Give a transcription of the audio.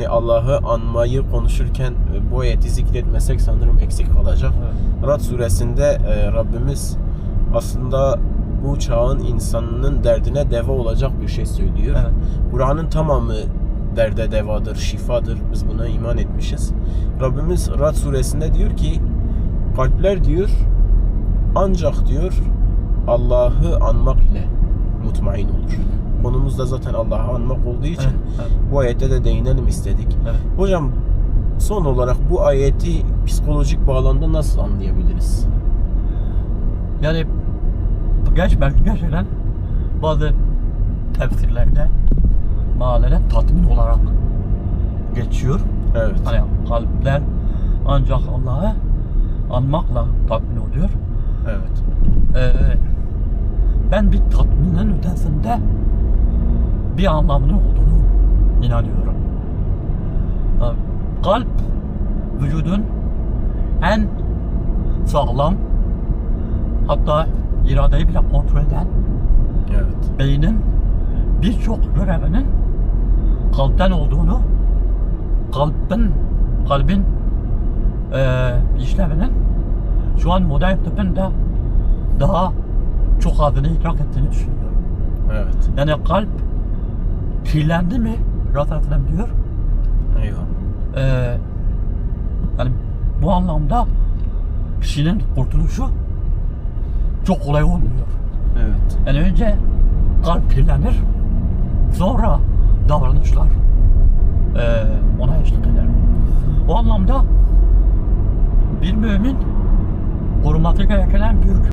Hani Allah'ı anmayı konuşurken e, bu ayeti zikretmesek sanırım eksik kalacak. Evet. Rad suresinde e, Rabbimiz aslında bu çağın insanının derdine deva olacak bir şey söylüyor. Evet. Kur'an'ın tamamı derde devadır, şifadır. Biz buna iman etmişiz. Rabbimiz Rad suresinde diyor ki kalpler diyor ancak diyor Allah'ı anmak ile da zaten Allah'ı anmak olduğu için Evet, bu ayette de değinelim istedik. evet. Hocam son olarak bu ayeti psikolojik bağlamda nasıl anlayabiliriz? Yani geç belki gerçekten bazı tefsirlerde mahallede tatmin olarak geçiyor. Evet. Hani kalpler ancak Allah'ı anmakla tatmin oluyor. Evet. Ee, ben bir tatminin ötesinde bir anlamının olduğunu inanıyorum. Ee, Kalp vücudun en sağlam hatta iradeyi bile kontrol eden Evet. beynin birçok görevinin kalpten olduğunu, kalbin kalbin eee işlevinin şu an modern tıbbın da daha çok adını idrak ettiğini düşünüyorum. Evet. Yani kalp kirlendi mi Rahat Alem diyor. Eyvah. Eee yani bu anlamda kişinin kurtuluşu çok kolay olmuyor. Evet. Yani önce kalp kirlenir, sonra davranışlar eee, ona eşlik eder. O anlamda bir mümin koruması gereken en büyük